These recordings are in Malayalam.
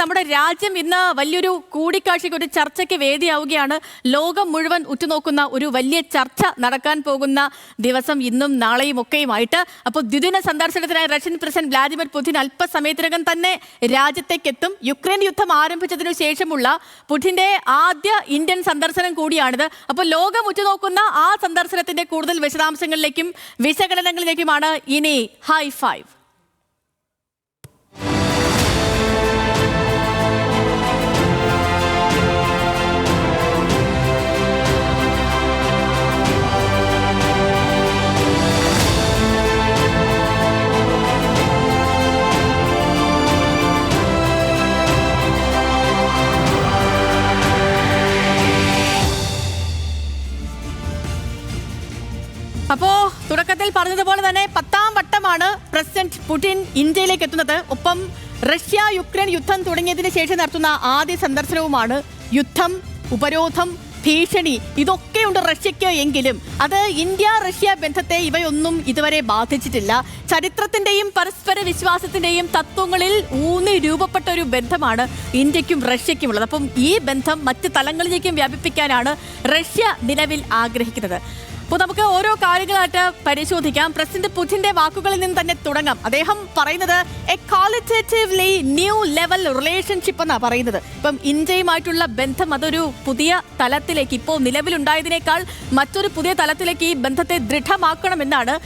നമ്മുടെ രാജ്യം ഇന്ന് വലിയൊരു കൂടിക്കാഴ്ചയ്ക്ക് ഒരു ചർച്ചയ്ക്ക് വേദിയാവുകയാണ്. ലോകം മുഴുവൻ ഉറ്റുനോക്കുന്ന ഒരു വലിയ ചർച്ച നടക്കാൻ പോകുന്ന ദിവസം ഇന്നും നാളെയും ഒക്കെയുമായിട്ട്. അപ്പോൾ ദ്വിദിന സന്ദർശനത്തിനായി റഷ്യൻ പ്രസിഡന്റ് വ്ലാദിമിർ പുടിൻ അല്പസമയത്തിനകം തന്നെ രാജ്യത്തേക്കെത്തും. യുക്രൈൻ യുദ്ധം ആരംഭിച്ചതിനു ശേഷമുള്ള പുടിന്റെ ആദ്യ ഇന്ത്യൻ സന്ദർശനം കൂടിയാണിത്. അപ്പോൾ ലോകം ഉറ്റുനോക്കുന്ന ആ സന്ദർശനത്തിന്റെ കൂടുതൽ വിശദാംശങ്ങളിലേക്കും വിശകലനങ്ങളിലേക്കുമാണ് ഇനി ഹൈ ഫൈവ് പുടിൻ ഇന്ത്യയിലേക്ക് എത്തുന്നത് ഒപ്പം റഷ്യ യുക്രൈൻ യുദ്ധം തുടങ്ങിയതിന് ശേഷം നടത്തുന്ന ആദ്യ സന്ദർശനവുമാണ് യുദ്ധം ഉപരോധം ഭീഷണി ഇതൊക്കെയുണ്ട് റഷ്യയ്ക്ക് എങ്കിലും. അത് ഇന്ത്യ റഷ്യ ബന്ധത്തെ ഇവയൊന്നും ഇതുവരെ ബാധിച്ചിട്ടില്ല. ചരിത്രത്തിന്റെയും പരസ്പര വിശ്വാസത്തിന്റെയും തത്വങ്ങളിൽ ഊന്നി രൂപപ്പെട്ട ഒരു ബന്ധമാണ് ഇന്ത്യക്കും റഷ്യയ്ക്കും ഉള്ളത് അപ്പം ഈ ബന്ധം മറ്റ് തലങ്ങളിലേക്കും വ്യാപിപ്പിക്കാനാണ് റഷ്യ നിലവിൽ ആഗ്രഹിക്കുന്നത്. അപ്പോൾ നമുക്ക് ഓരോ കാര്യങ്ങളായിട്ട് പരിശോധിക്കാം. പ്രസിഡന്റ് പുടിന്റെ വാക്കുകളിൽ നിന്ന് തന്നെ തുടങ്ങാം. അദ്ദേഹം പറയുന്നത് a qualitatively new level relationship എന്നാണ് പറയുന്നത്. ഇപ്പം ഇന്ത്യയുമായിട്ടുള്ള ബന്ധം അതൊരു പുതിയ തലത്തിലേക്ക് ഇപ്പോൾ നിലവിലുണ്ടായതിനേക്കാൾ മറ്റൊരു പുതിയ തലത്തിലേക്ക് ഈ ബന്ധത്തെ ദൃഢമാക്കണമെന്നാണ്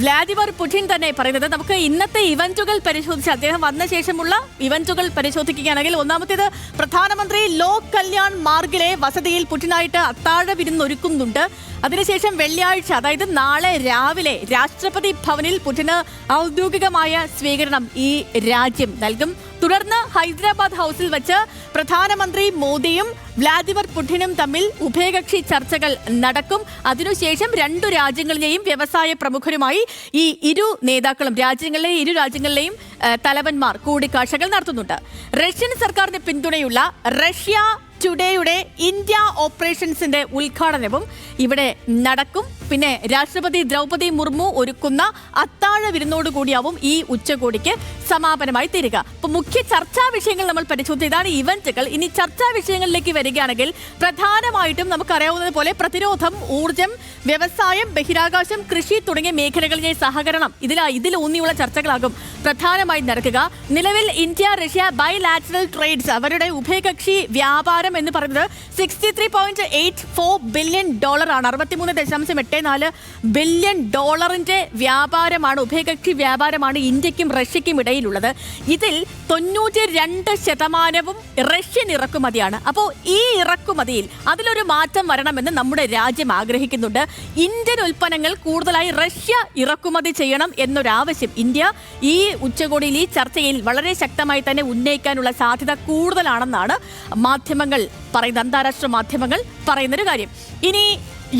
വ്ലാദിമിർ പുടിൻ തന്നെ പറയുന്നത്. നമുക്ക് ഇന്നത്തെ ഇവന്റുകൾ പരിശോധിച്ച് അദ്ദേഹം വന്ന ശേഷമുള്ള ഇവന്റുകൾ പരിശോധിക്കുകയാണെങ്കിൽ ഒന്നാമത്തേത് പ്രധാനമന്ത്രി ലോക് കല്യാൺ മാർഗിലെ വസതിയിൽ പുടിനായിട്ട് അത്താഴ വിരുന്നൊരുക്കുന്നുണ്ട് അതിനുശേഷം വെള്ളിയാഴ്ച അതായത് നാളെ രാവിലെ രാഷ്ട്രപതി ഭവനിൽ പുടിന് ഔദ്യോഗികമായ സ്വീകരണം ഈ രാജ്യം നൽകും. തുടർന്ന് ഹൈദരാബാദ് ഹൗസിൽ വെച്ച് പ്രധാനമന്ത്രി മോദിയും വ്ളാദിമർ പുടിനും തമ്മിൽ ഉഭയകക്ഷി ചർച്ചകൾ നടക്കും. അതിനുശേഷം രണ്ടു രാജ്യങ്ങളിലെയും വ്യവസായ പ്രമുഖരുമായി ഈ ഇരു നേതാക്കളും രാജ്യങ്ങളിലെ ഇരു രാജ്യങ്ങളിലെയും തലവന്മാർ കൂടിക്കാഴ്ചകൾ നടത്തുന്നുണ്ട്. റഷ്യൻ സർക്കാരിന് പിന്തുണയുള്ള റഷ്യ ടുഡേയുടെ ഇന്ത്യ ഓപ്പറേഷൻസിന്റെ ഉദ്ഘാടനവും ഇവിടെ നടക്കും. പിന്നെ രാഷ്ട്രപതി ദ്രൗപദി മുർമു ഒരുക്കുന്ന അത്താഴ വിരുന്നോടുകൂടിയാവും ഈ ഉച്ചകോടിക്ക് സമാപനമായി തീരുക. അപ്പൊ മുഖ്യ ചർച്ചാ വിഷയങ്ങൾ നമ്മൾ പരിശോധിച്ചു ഇതാണ് ഇവന്റുകൾ. ഇനി ചർച്ചാ വിഷയങ്ങളിലേക്ക് വരികയാണെങ്കിൽ പ്രധാനമായിട്ടും നമുക്കറിയാവുന്നത് പോലെ പ്രതിരോധം ഊർജം വ്യവസായം ബഹിരാകാശം കൃഷി തുടങ്ങിയ മേഖലകളിലെ സഹകരണം. ഇതിലാ ഇതിൽ ഊന്നിയുള്ള ചർച്ചകളാകും പ്രധാനമായി നടക്കുക. നിലവിൽ ഇന്ത്യ റഷ്യ ബൈലാറ്ററൽ ട്രേഡ്സ് അവരുടെ ഉഭയകക്ഷി വ്യാപാരം എന്ന് പറയുന്നത് sixty three point eight four billion ഡോളറാണ് അറുപത്തിമൂന്ന് ദശാംശം എട്ട് നാല് ബില്യൺ ഡോളറിന്റെ വ്യാപാരമാണ് ഉഭയകക്ഷി വ്യാപാരമാണ് ഇന്ത്യക്കും റഷ്യക്കും ഇടയിലുള്ളത്. ഇതിൽ തൊണ്ണൂറ്റി രണ്ട് ശതമാനവും റഷ്യൻ ഇറക്കുമതിയാണ്. അപ്പോൾ ഈ ഇറക്കുമതിയിൽ അതിലൊരു മാറ്റം വരണമെന്ന് നമ്മുടെ രാജ്യം ആഗ്രഹിക്കുന്നുണ്ട്. ഇന്ത്യൻ ഉൽപ്പന്നങ്ങൾ കൂടുതലായി റഷ്യ ഇറക്കുമതി ചെയ്യണം എന്നൊരാവശ്യം ഇന്ത്യ ഈ ഉച്ചകോടിയിൽ ഈ ചർച്ചയിൽ വളരെ ശക്തമായി തന്നെ ഉന്നയിക്കാനുള്ള സാധ്യത കൂടുതലാണെന്നാണ് മാധ്യമങ്ങൾ പറയുന്നത് അന്താരാഷ്ട്ര മാധ്യമങ്ങൾ പറയുന്നൊരു കാര്യം. ഇനി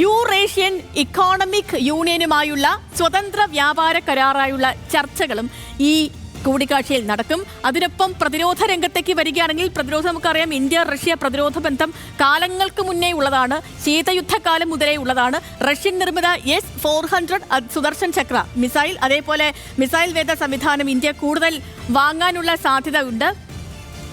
യൂറേഷ്യൻ ഇക്കോണമിക് യൂണിയനുമായുള്ള സ്വതന്ത്ര വ്യാപാര കരാറായുള്ള ചർച്ചകളും ഈ കൂടിക്കാഴ്ചയിൽ നടക്കും. അതിനൊപ്പം പ്രതിരോധ രംഗത്തേക്ക് വരികയാണെങ്കിൽ പ്രതിരോധം നമുക്കറിയാം ഇന്ത്യ റഷ്യ പ്രതിരോധ ബന്ധം കാലങ്ങൾക്ക് മുന്നേ ഉള്ളതാണ് ശീതയുദ്ധകാലം മുതലേ ഉള്ളതാണ്. റഷ്യൻ നിർമ്മിത S four hundred Sudarshan Chakra missile അതേപോലെ മിസൈൽ വേദ സംവിധാനം ഇന്ത്യ കൂടുതൽ വാങ്ങാനുള്ള സാധ്യത ഉണ്ട്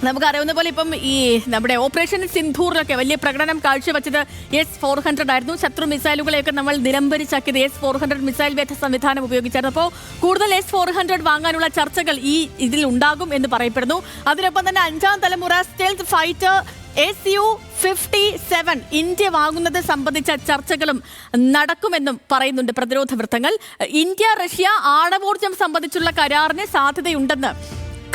നമുക്കറിയാവുന്ന പോലെ ഇപ്പം ഈ നമ്മുടെ ഓപ്പറേഷൻ സിന്ധൂറിലൊക്കെ വലിയ പ്രകടനം കാഴ്ചവെച്ചത് എസ് ഫോർ ഹൺഡ്രഡ് ആയിരുന്നു. ശത്രു മിസൈലുകളെയൊക്കെ നമ്മൾ നിലംബരിച്ചാക്കിയത് എസ് ഫോർ ഹൺഡ്രഡ് മിസൈൽ വേറ്റ സംവിധാനം ഉപയോഗിച്ചായിരുന്നു. അപ്പോൾ കൂടുതൽ എസ് ഫോർ ഹൺഡ്രഡ് വാങ്ങാനുള്ള ചർച്ചകൾ ഈ ഇതിൽ ഉണ്ടാകും എന്ന് പറയപ്പെടുന്നു. അതിനൊപ്പം തന്നെ അഞ്ചാം തലമുറ stealth fighter S U fifty seven India വാങ്ങുന്നത് സംബന്ധിച്ച ചർച്ചകളും നടക്കുമെന്നും പറയുന്നുണ്ട് പ്രതിരോധ വൃത്തങ്ങൾ. ഇന്ത്യ റഷ്യ ആണവോർജം സംബന്ധിച്ചുള്ള കരാറിന് സാധ്യതയുണ്ടെന്ന്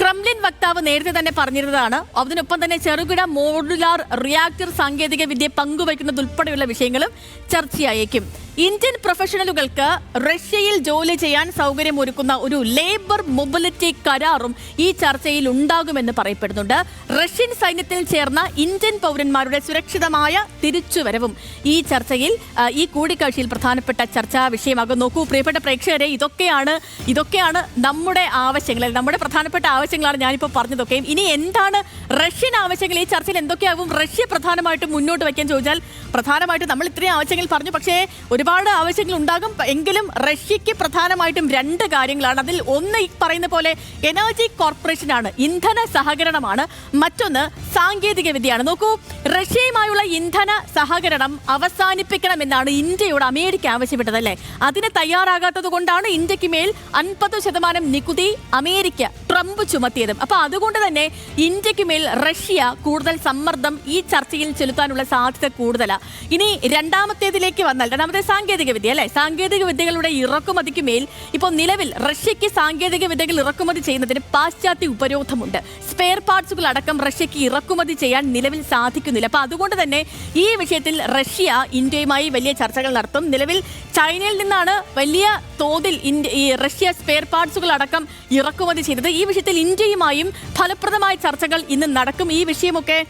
ക്രെംലിൻ വക്താവ് നേരത്തെ തന്നെ പറഞ്ഞിരുന്നതാണ്. അതിനൊപ്പം തന്നെ ചെറുകിട മോഡുലാർ റിയാക്ടർ സാങ്കേതിക വിദ്യ പങ്കുവയ്ക്കുന്നതുൾപ്പെടെയുള്ള വിഷയങ്ങളും ചർച്ചയായേക്കും. ഇന്ത്യൻ പ്രൊഫഷണലുകൾക്ക് റഷ്യയിൽ ജോലി ചെയ്യാൻ സൗകര്യമൊരുക്കുന്ന ഒരു ലേബർ മൊബിലിറ്റി കരാറും ഈ ചർച്ചയിൽ ഉണ്ടാകുമെന്ന് പറയപ്പെടുന്നുണ്ട്. റഷ്യൻ സൈന്യത്തിൽ ചേർന്ന ഇന്ത്യൻ പൗരന്മാരുടെ സുരക്ഷിതമായ തിരിച്ചുവരവും ഈ ചർച്ചയിൽ ഈ കൂടിക്കാഴ്ചയിൽ പ്രധാനപ്പെട്ട ചർച്ചാ വിഷയമാകും. നോക്കൂ പ്രിയപ്പെട്ട പ്രേക്ഷകരെ ഇതൊക്കെയാണ് ഇതൊക്കെയാണ് നമ്മുടെ ആവശ്യങ്ങൾ. നമ്മുടെ പ്രധാനപ്പെട്ട ആവശ്യങ്ങളാണ് ഞാനിപ്പോൾ പറഞ്ഞതൊക്കെയും ഇനി എന്താണ് റഷ്യൻ ആവശ്യങ്ങൾ? ഈ ചർച്ചയിൽ എന്തൊക്കെയാകും റഷ്യ പ്രധാനമായിട്ടും മുന്നോട്ട് വയ്ക്കാൻ ചോദിച്ചാൽ പ്രധാനമായിട്ടും നമ്മൾ ഇത്രയും ആവശ്യങ്ങൾ പറഞ്ഞു. പക്ഷേ ഒരു ഒരുപാട് ആവശ്യങ്ങൾ ഉണ്ടാകും എങ്കിലും റഷ്യക്ക് പ്രധാനമായിട്ടും രണ്ട് കാര്യങ്ങളാണ്. അതിൽ ഒന്ന് ഈ പറയുന്ന പോലെ എനർജി കോർപ്പറേഷനാണ് ഇന്ധന സഹകരണമാണ്. മറ്റൊന്ന് സാങ്കേതിക വിദ്യയാണ്. നോക്കൂ റഷ്യയുമായുള്ള ഇന്ധന സഹകരണം അവസാനിപ്പിക്കണമെന്നാണ് ഇന്ത്യയോട് അമേരിക്ക ആവശ്യപ്പെട്ടത് അല്ലേ? അതിന് തയ്യാറാകാത്തത് കൊണ്ടാണ് ഇന്ത്യയ്ക്ക് മേൽ അൻപത് ശതമാനം നികുതി അമേരിക്ക ട്രംപ് ചുമത്തിയതും. അപ്പൊ അതുകൊണ്ട് തന്നെ ഇന്ത്യയ്ക്ക് മേൽ റഷ്യ കൂടുതൽ സമ്മർദ്ദം ഈ ചർച്ചയിൽ ചെലുത്താനുള്ള സാധ്യത കൂടുതലാണ് ഇനി രണ്ടാമത്തേതിലേക്ക് വന്നാൽ രണ്ടാമത്തെ സാങ്കേതിക വിദ്യ അല്ലെ? സാങ്കേതിക വിദ്യകളുടെ ഇറക്കുമതിക്ക് മേൽ ഇപ്പോൾ നിലവിൽ റഷ്യക്ക് സാങ്കേതിക വിദ്യകൾ ഇറക്കുമതി ചെയ്യുന്നതിന് പാശ്ചാത്യ ഉപരോധമുണ്ട്. സ്പെയർ പാർട്സുകൾ അടക്കം റഷ്യക്ക് ഇറക്കുമതി ചെയ്യാൻ നിലവിൽ സാധിക്കുന്നില്ല. അപ്പൊ അതുകൊണ്ട് തന്നെ ഈ വിഷയത്തിൽ റഷ്യ ഇന്ത്യയുമായി വലിയ ചർച്ചകൾ നടത്തും. നിലവിൽ ചൈനയിൽ നിന്നാണ് വലിയ തോതിൽ ഇന്ത്യ ഈ റഷ്യ സ്പെയർ പാർട്സുകൾ അടക്കം ഇറക്കുമതി ചെയ്തത്. ഈ വിഷയത്തിൽ ഇന്ത്യയുമായും ഫലപ്രദമായ ചർച്ചകൾ ഇന്ന് നടക്കും. ഈ വിഷയമൊക്കെ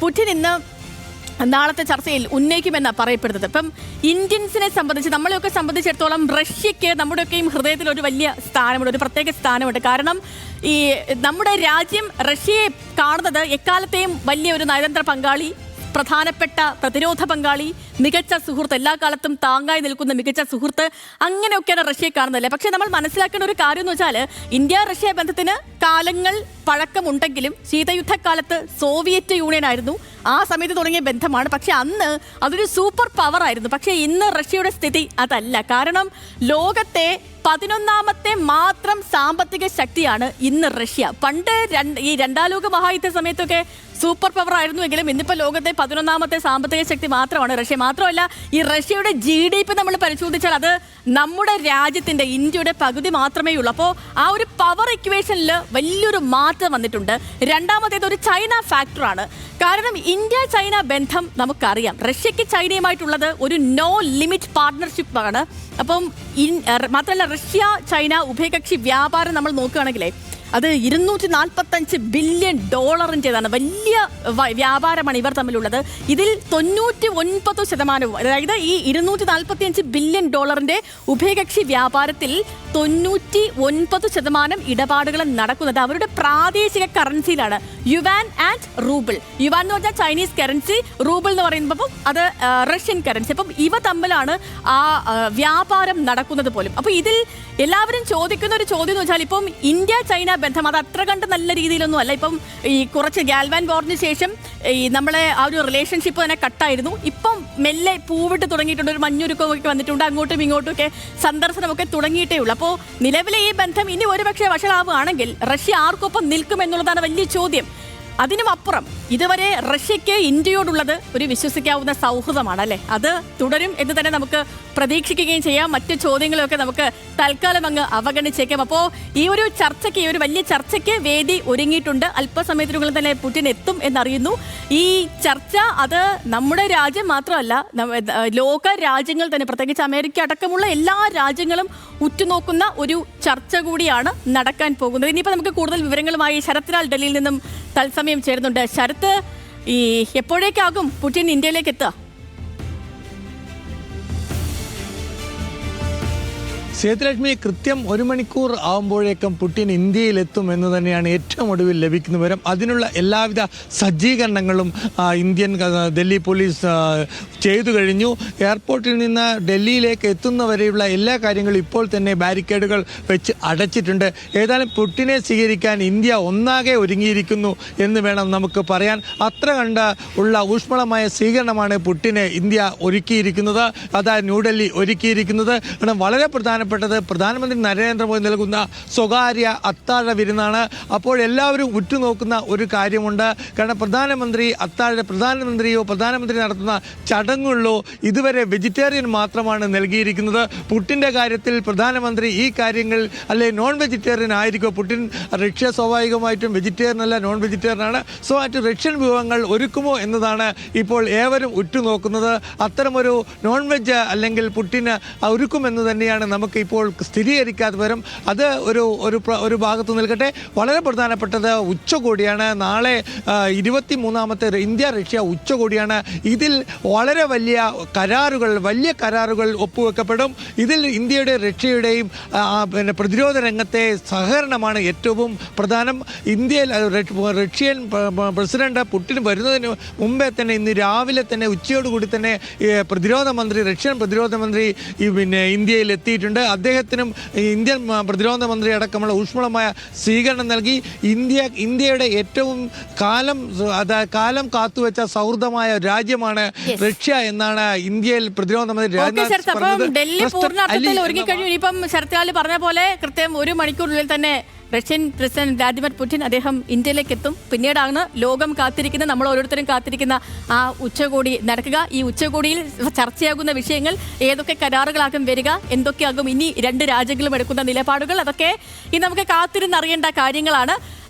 പുടിൻ നാളത്തെ ചർച്ചയിൽ ഉന്നയിക്കുമെന്ന് പറയപ്പെടുന്നത്. ഇപ്പം ഇന്ത്യൻസിനെ സംബന്ധിച്ച് നമ്മളെയൊക്കെ സംബന്ധിച്ചിടത്തോളം റഷ്യക്ക് നമ്മുടെയൊക്കെയും ഹൃദയത്തിൽ ഒരു വലിയ സ്ഥാനമുണ്ട് ഒരു പ്രത്യേക സ്ഥാനമുണ്ട്. കാരണം ഈ നമ്മുടെ രാജ്യം റഷ്യയെ കാണുന്നത് എക്കാലത്തെയും വലിയ ഒരു നയതന്ത്ര പങ്കാളി പ്രധാനപ്പെട്ട പ്രതിരോധ പങ്കാളി മികച്ച സുഹൃത്ത് എല്ലാ കാലത്തും താങ്ങായി നിൽക്കുന്ന മികച്ച സുഹൃത്ത് അങ്ങനെയൊക്കെയാണ് റഷ്യയെ കാണുന്നതല്ലേ? പക്ഷേ നമ്മൾ മനസ്സിലാക്കേണ്ട ഒരു കാര്യം എന്ന് വെച്ചാൽ ഇന്ത്യ റഷ്യ ബന്ധത്തിന് കാലങ്ങൾ പഴക്കമുണ്ടെങ്കിലും ശീതയുദ്ധക്കാലത്ത് സോവിയറ്റ് യൂണിയൻ ആയിരുന്നു. ആ സമയത്ത് തുടങ്ങിയ ബന്ധമാണ്. പക്ഷെ അന്ന് അതൊരു സൂപ്പർ പവർ ആയിരുന്നു. പക്ഷെ ഇന്ന് റഷ്യയുടെ സ്ഥിതി അതല്ല. കാരണം ലോകത്തെ പതിനൊന്നാമത്തെ മാത്രം സാമ്പത്തിക ശക്തിയാണ് ഇന്ന് റഷ്യ. പണ്ട് ഈ രണ്ടാം ലോക മഹായുദ്ധ സമയത്തൊക്കെ സൂപ്പർ പവർ ആയിരുന്നുവെങ്കിലും ഇന്നിപ്പോൾ ലോകത്തെ പതിനൊന്നാമത്തെ സാമ്പത്തിക ശക്തി മാത്രമാണ് റഷ്യ. മാത്രമല്ല ഈ റഷ്യയുടെ ജി ഡി പി നമ്മൾ പരിശോധിച്ചാൽ അത് നമ്മുടെ രാജ്യത്തിന്റെ ഇന്ത്യയുടെ പകുതി മാത്രമേ ഉള്ളൂ. അപ്പോൾ ആ ഒരു പവർ ഇക്വേഷനിൽ വലിയൊരു മാറ്റം വന്നിട്ടുണ്ട്. രണ്ടാമത്തേത് ഒരു ചൈന ഫാക്ടറാണ് കാരണം ഇന്ത്യ ചൈന ബന്ധം നമുക്കറിയാം. റഷ്യയ്ക്ക് ചൈനയുമായിട്ടുള്ളത് ഒരു നോ ലിമിറ്റ് പാർട്ട്ണർഷിപ്പ് ആണ്. അപ്പം മാത്രമല്ല റഷ്യ ചൈന ഉഭയകക്ഷി വ്യാപാരം നമ്മൾ നോക്കുകയാണെങ്കിലേ അത് ഇരുന്നൂറ്റി നാൽപ്പത്തഞ്ച് ബില്യൺ ഡോളറിന്റെതാണ് വലിയ വ്യാപാരമാണ് ഇവർ തമ്മിലുള്ളത്. ഇതിൽ തൊണ്ണൂറ്റി ഒൻപത് ശതമാനവും അതായത് ഈ ഇരുന്നൂറ്റി നാൽപ്പത്തി അഞ്ച് ബില്യൺ ഡോളറിന്റെ ഉഭയകക്ഷി വ്യാപാരത്തിൽ തൊണ്ണൂറ്റി ഒൻപത് ശതമാനം ഇടപാടുകൾ നടക്കുന്നത് അവരുടെ പ്രാദേശിക കറൻസിയിലാണ്. Yuan and rouble. യുവാൻ എന്ന് പറഞ്ഞാൽ ചൈനീസ് കറൻസി റൂബിൾ എന്ന് പറയുമ്പോൾ അത് റഷ്യൻ കറൻസി. അപ്പം ഇവ തമ്മിലാണ് ആ, വ്യാപാരം നടക്കുന്നത് പോലും. അപ്പോൾ ഇതിൽ എല്ലാവരും ചോദിക്കുന്ന ഒരു ചോദ്യം എന്ന് വെച്ചാൽ ഇപ്പം ഇന്ത്യ ചൈന ബന്ധം. അത് അത്ര കണ്ട് നല്ല രീതിയിലൊന്നും അല്ല. ഇപ്പം ഈ കുറച്ച് ഗാൽവാൻ വാറിന് ശേഷം ഈ നമ്മളെ ആ ഒരു റിലേഷൻഷിപ്പ് തന്നെ കട്ടായിരുന്നു ഇപ്പം മെല്ലെ പൂവിട്ട് തുടങ്ങിയിട്ടുണ്ട്. ഒരു മഞ്ഞുരുക്കമൊക്കെ വന്നിട്ടുണ്ട്. അങ്ങോട്ടും ഇങ്ങോട്ടും ഒക്കെ സന്ദർശനമൊക്കെ തുടങ്ങിയിട്ടേ ഉള്ളൂ. അപ്പോൾ നിലവിലെ ഈ ബന്ധം ഇനി ഒരുപക്ഷെ വഷളാവുകയാണെങ്കിൽ റഷ്യ ആർക്കൊപ്പം നിൽക്കും എന്നുള്ളതാണ് വലിയ ചോദ്യം. അതിനും അപ്പുറം ഇതുവരെ റഷ്യക്ക് ഇന്ത്യയോടുള്ളത് ഒരു വിശ്വസിക്കാവുന്ന സൗഹൃദമാണ് അല്ലേ? അത് തുടരും എന്ന് തന്നെ നമുക്ക് പ്രതീക്ഷിക്കുകയും ചെയ്യാം. മറ്റ് ചോദ്യങ്ങളൊക്കെ നമുക്ക് തൽക്കാലം അങ്ങ് അവഗണിച്ചേക്കാം. അപ്പോൾ ഈ ഒരു ചർച്ചയ്ക്ക് ഈ ഒരു വലിയ ചർച്ചയ്ക്ക് വേദി ഒരുങ്ങിയിട്ടുണ്ട്. അല്പസമയത്തിനുള്ളിൽ തന്നെ പുടിൻ എത്തും എന്നറിയുന്നു. ഈ ചർച്ച അത് നമ്മുടെ രാജ്യം മാത്രമല്ല ലോക രാജ്യങ്ങൾ തന്നെ പ്രത്യേകിച്ച് അമേരിക്ക അടക്കമുള്ള എല്ലാ രാജ്യങ്ങളും ഉറ്റുനോക്കുന്ന ഒരു ചർച്ച കൂടിയാണ് നടക്കാൻ പോകുന്നത്. ഇനിയിപ്പോൾ നമുക്ക് കൂടുതൽ വിവരങ്ങളുമായി ശരത്ലാൽ ഡൽഹിയിൽ നിന്നും തത്സമയം ചേരുന്നുണ്ട്. ശരത്ത് ഈ എപ്പോഴേക്കാകും പുടിൻ ഇന്ത്യയിലേക്ക് എത്തുക? സേതുലക്ഷ്മി കൃത്യം ഒരു മണിക്കൂർ ആവുമ്പോഴേക്കും പുടിൻ ഇന്ത്യയിലെത്തും എന്ന് തന്നെയാണ് ഏറ്റവും ഒടുവിൽ ലഭിക്കുന്ന വിവരം. അതിനുള്ള എല്ലാവിധ സജ്ജീകരണങ്ങളും ഇന്ത്യൻ ഡൽഹി പോലീസ് ചെയ്തു കഴിഞ്ഞു. എയർപോർട്ടിൽ നിന്ന് ഡൽഹിയിലേക്ക് എത്തുന്നവരെയുള്ള എല്ലാ കാര്യങ്ങളും ഇപ്പോൾ തന്നെ ബാരിക്കേഡുകൾ വെച്ച് അടച്ചിട്ടുണ്ട്. ഏതായാലും പുട്ടിനെ സ്വീകരിക്കാൻ ഇന്ത്യ ഒന്നാകെ ഒരുങ്ങിയിരിക്കുന്നു എന്ന് വേണം നമുക്ക് പറയാൻ. അത്ര കണ്ട ഉള്ള ഊഷ്മളമായ സ്വീകരണമാണ് പുട്ടിനെ ഇന്ത്യ ഒരുക്കിയിരിക്കുന്നത്. അതാ ന്യൂഡൽഹി ഒരുക്കിയിരിക്കുന്നത്. വളരെ വളരെ പ്രധാനപ്പെട്ടത് പ്രധാനമന്ത്രി നരേന്ദ്രമോദി നൽകുന്ന സ്വകാര്യ അത്താഴ വിരുന്നാണ്. അപ്പോൾ എല്ലാവരും ഉറ്റുനോക്കുന്ന ഒരു കാര്യമുണ്ട്. കാരണം പ്രധാനമന്ത്രി അത്താഴ പ്രധാനമന്ത്രിയോ പ്രധാനമന്ത്രി നടത്തുന്ന ചടങ്ങുകളിലോ ഇതുവരെ വെജിറ്റേറിയൻ മാത്രമാണ് നൽകിയിരിക്കുന്നത്. പുട്ടിന്റെ കാര്യത്തിൽ പ്രധാനമന്ത്രി ഈ കാര്യങ്ങൾ അല്ലെ നോൺ വെജിറ്റേറിയൻ ആയിരിക്കും? പുട്ടിൻ റഷ്യ സ്വാഭാവികമായിട്ടും വെജിറ്റേറിയൻ അല്ല നോൺ വെജിറ്റേറിയൻ ആണ്. സോ മറ്റ് റഷ്യൻ വിഭവങ്ങൾ ഒരുക്കുമോ എന്നതാണ് ഇപ്പോൾ ഏവരും ഉറ്റുനോക്കുന്നത്. അത്തരമൊരു നോൺ വെജ് അല്ലെങ്കിൽ പുട്ടിന് ഒരുക്കുമെന്ന് തന്നെയാണ് നമുക്ക് നമുക്ക് ഇപ്പോൾ സ്ഥിരീകരിക്കാതെ വരും. അത് ഒരു ഒരു ഒരു ഭാഗത്ത് നിൽക്കട്ടെ. വളരെ പ്രധാനപ്പെട്ടത് ഉച്ചകോടിയാണ്. നാളെ ഇരുപത്തി മൂന്നാമത്തെ ഇന്ത്യ റഷ്യ ഉച്ചകോടിയാണ്. ഇതിൽ വളരെ വലിയ കരാറുകൾ വലിയ കരാറുകൾ ഒപ്പുവെക്കപ്പെടും. ഇതിൽ ഇന്ത്യയുടെ റഷ്യയുടെയും പിന്നെ പ്രതിരോധ രംഗത്തെ സഹകരണമാണ് ഏറ്റവും പ്രധാനം. ഇന്ത്യയിൽ റഷ്യൻ പ്രസിഡന്റ് പുടിൻ വരുന്നതിന് മുമ്പേ തന്നെ ഇന്ന് രാവിലെ തന്നെ ഉച്ചയോടുകൂടി തന്നെ പ്രതിരോധ മന്ത്രി റഷ്യൻ പ്രതിരോധ മന്ത്രി പിന്നെ ഇന്ത്യയിൽ എത്തിയിട്ടുണ്ട്. അദ്ദേഹത്തിനും ഇന്ത്യൻ പ്രതിരോധ മന്ത്രി അടക്കമുള്ള ഊഷ്മളമായ സ്വീകരണം നൽകി. ഇന്ത്യ ഇന്ത്യയുടെ ഏറ്റവും കാലം അതായത് കാലം കാത്തുവെച്ച സൗഹൃദമായ രാജ്യമാണ് റഷ്യ എന്നാണ് ഇന്ത്യയിൽ പ്രതിരോധ മന്ത്രി രാജ്യം രാജ്നാഥ്. ഡൽഹി പൂർണ ഒരുങ്ങിക്കഴിഞ്ഞു. ഇനിയിപ്പം ശരത്ലാൽ പറഞ്ഞ പോലെ കൃത്യം ഒരു മണിക്കൂറിനുള്ളിൽ തന്നെ റഷ്യൻ പ്രസിഡന്റ് വ്ലാഡിമിർ പുടിൻ അദ്ദേഹം ഇന്ത്യയിലേക്ക് എത്തും പിന്നീടാണ് ലോകം കാത്തിരിക്കുന്ന നമ്മൾ ഓരോരുത്തരും കാത്തിരിക്കുന്ന ആ ഉച്ചകോടി നടക്കുക. ഈ ഉച്ചകോടിയിൽ ചർച്ചയാകുന്ന വിഷയങ്ങൾ ഏതൊക്കെ കരാറുകളാകും വരിക എന്തൊക്കെയാകും ഇനി രണ്ട് രാജ്യങ്ങളും എടുക്കുന്ന നിലപാടുകൾ അതൊക്കെ ഇനി നമുക്ക് കാത്തിരുന്നറിയേണ്ട കാര്യങ്ങളാണ്.